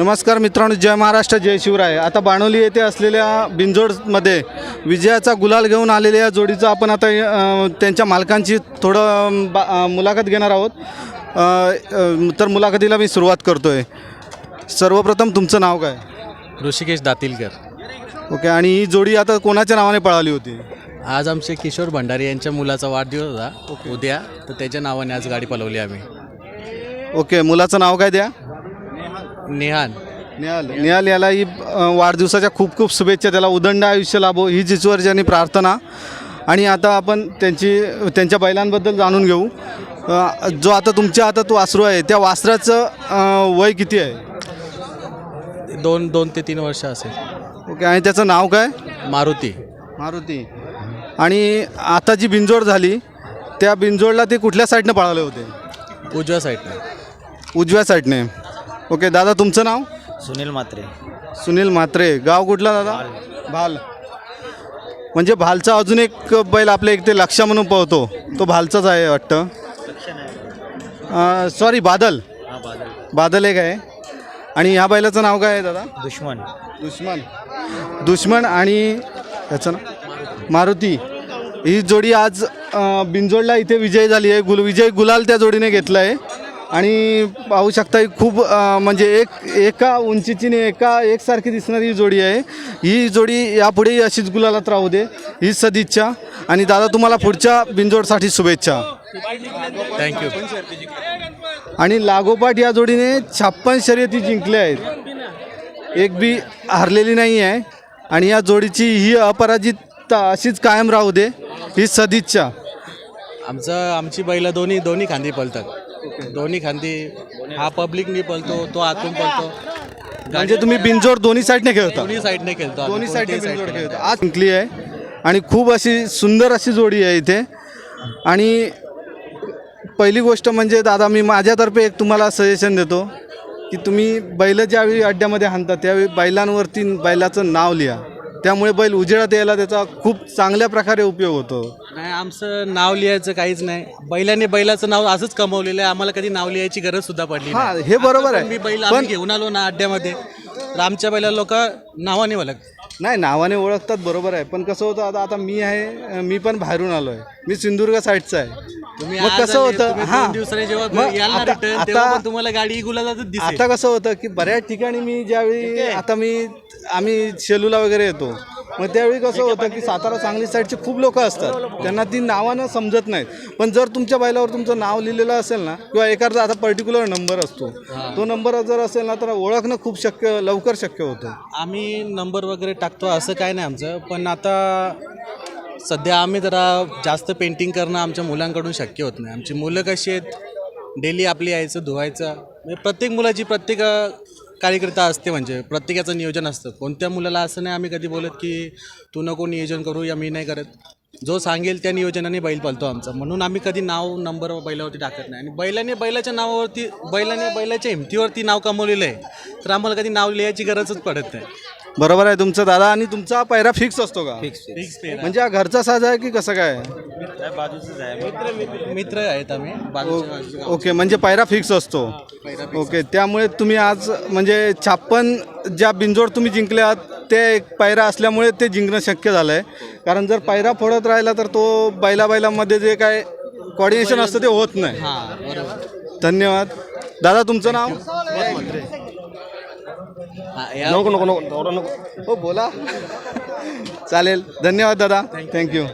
नमस्कार मित्रांनो जय महाराष्ट्र जय शिवराय. आता बाणोली येथे असलेल्या बिंजोडमध्ये विजयाचा गुलाल घेऊन आलेल्या या जोडीचं आपण आता त्यांच्या मालकांची थोडं बा- मुलाखत घेणार आहोत. तर मुलाखतीला मी सुरुवात करतो आहे सर्वप्रथम तुमचं नाव काय? ऋषिकेश दातीलकर. ओके आणि ही जोडी आता कोणाच्या नावाने पळाली होती? आज आमचे किशोर भंडारी यांच्या मुलाचा वाढदिवस होता. उद्या तर त्याच्या नावाने आज गाडी पलवली आम्ही. ओके मुलाचं नाव काय द्या? नेहान निहाल. निहाल याला ही अ, वाढदिवसाच्या खूप खूप शुभेच्छा त्याला उदंड आयुष्य लाभो ही जिचवर्जानी प्रार्थना. आणि आता आपण त्यांची त्यांच्या बैलांबद्दल जाणून घेऊ. जो आता तुमच्या हातात वासरू आहे त्या वासराचं वय किती आहे? दोन दोन ते तीन वर्ष असेल. ओके आणि त्याचं नाव काय? मारुती. मारुती. आणि आता जी बिंजोड झाली त्या बिंजोडला ते कुठल्या साईडनं पळाले होते? उजव्या साईडने. उजव्या साईडने. ओके दादा तुमचं नाव? सुनील मात्रे. सुनील म्हात्रे गाव कुठला दादा? भाल. म्हणजे भालचा अजून एक बैल आपल्या इथे लक्षा म्हणून पळतो. तो भालचाच आहे वाटतं. सॉरी बादल. बादल. एक आहे. आणि ह्या बैलाचं नाव काय आहे दादा? दुश्मन. दुश्मन. दुश्मन आणि याचं ना मारुती. ही जोडी आज अ, बिंजोडला इथे विजय झाली आहे. गुल विजय गुलाल त्या जोडीने घेतला आहे आणि पाहू शकता ही खूप म्हणजे एक एका उंचीची आणि एका एकसारखी दिसणारी ही जोडी आहे. ही जोडी यापुढेही अशीच गुलालात राहू दे ही सदिच्छा. आणि दादा तुम्हाला पुढच्या बिंजोडसाठी शुभेच्छा. थँक्यू आणि लागोपाठ या जोडीने छप्पन शर्यती जिंकल्या आहेत. एक बी हरलेली नाही आहे. आणि या जोडीची ही अपराजित अशीच कायम राहू दे ही सदिच्छा. आमचं आमची बैल दोन्ही दोन्ही खांदी पलतात दोन्ही खांदी. हा पब्लिकनी पलतो तो आतून पलतो म्हणजे तुम्ही बिंजोड दोन्ही साईडने खेळता? दोन्ही साईडने खेळतो दोन्ही साईडने बिंजोड. खेळता. आज जिंकली आहे आणि खूप अशी सुंदर अशी जोडी आहे इथे. आणि पहिली गोष्ट म्हणजे दादा मी माझ्यातर्फे एक तुम्हाला सजेशन देतो की तुम्ही बैल ज्यावेळी अड्ड्यामध्ये हाणता त्यावेळी बैलांवरती बैलाचं नाव लिहा. त्यामुळे बैल उजेडात यायला त्याचा खूप चांगल्या प्रकारे उपयोग होतो. नाही आमचं नाव लिहायचं काहीच नाही. बैलाने बैलाचं नाव असंच कमवलेलं आहे. आम्हाला कधी नाव लिहायची गरज सुद्धा पडली हा, नाही. हे बरोबर आहे. मी बैल पण- आम्ही घेऊन आलो ना अड्ड्यामध्ये. तर आमच्या बैला लोक नावाने ओळख नाही नावाने ओळखतात बरोबर आहे. पण कसं होतं आता आता मी आहे मी पण बाहेरून आलो आहे मी सिंधुदुर्ग साईडचा आहे. मग आज कसं आले, होतं तुम्ही दोन दिवसाने जेव्हा मग याल ना आता- return, तेव्हा आता- पण तुम्हाला गाडी गुलालातच दिसेल. आता कसं होतं की बऱ्याच ठिकाणी मी ज्यावेळी आता मी आम्ही शेलूला वगैरे येतो. मग त्यावेळी कसं होतं की सातारा सांगली साईडचे खूप लोक असतात. त्यांना ती नावानं समजत नाहीत. पण जर तुमच्या बैलावर तुमचं नाव लिहिलेलं असेल ना किंवा एखादा आता पर्टिक्युलर नंबर असतो तो नंबर जर असेल ना तर ओळखणं खूप शक्य लवकर शक्य होतं. आम्ही नंबर वगैरे टाकतो असं काय नाही आमचं. पण आता सध्या आम्ही जरा जास्त पेंटिंग करणं आमच्या मुलांकडून शक्य होत नाही. आमची मुलं कशी आहेत? डेली आपली यायचं धुवायचं. म्हणजे प्रत्येक मुलाची प्रत्येक कार्यकर्ता असते म्हणजे प्रत्येकाचं नियोजन असतं. कोणत्या मुलाला असं नाही आम्ही कधी बोलत की तू नको नियोजन करू या मी नाही करत. जो सांगेल त्या नियोजनाने बैल पालतो आमचा. म्हणून आम्ही कधी नाव नंबर बैलावरती टाकत नाही. आणि बैलाने बैलाच्या नावावरती बैलाने बैलाच्या हिमतीवरती नाव कमवलेलं आहे तर आम्हाला कधी नाव लिहायची गरजच पडत नाही. बरोबर आहे तुमचं दादा आणि तुमचा पैरा फिक्स असतो का? Fix fix. म्हणजे हा घरचा साज आहे की कसं काय? बाजूच आहे. मित्र मित्र आहेत आम्ही. ओके म्हणजे पायरा फिक्स असतो. ओके त्यामुळे तुम्ही आज म्हणजे छाप्पन ज्या बिंजोड तुम्ही जिंकले आहात ते एक पायरा असल्यामुळे ते जिंकणं शक्य झालं आहे कारण जर पायरा फोडत राहिला तर तो बैला बैलामध्ये जे काय कॉर्डिनेशन असतं ते होत नाही. हा धन्यवाद. दादा तुमचं नाव? नको नको नको एवढं नको. हो बोला. चालेल. धन्यवाद दादा. थँक्यू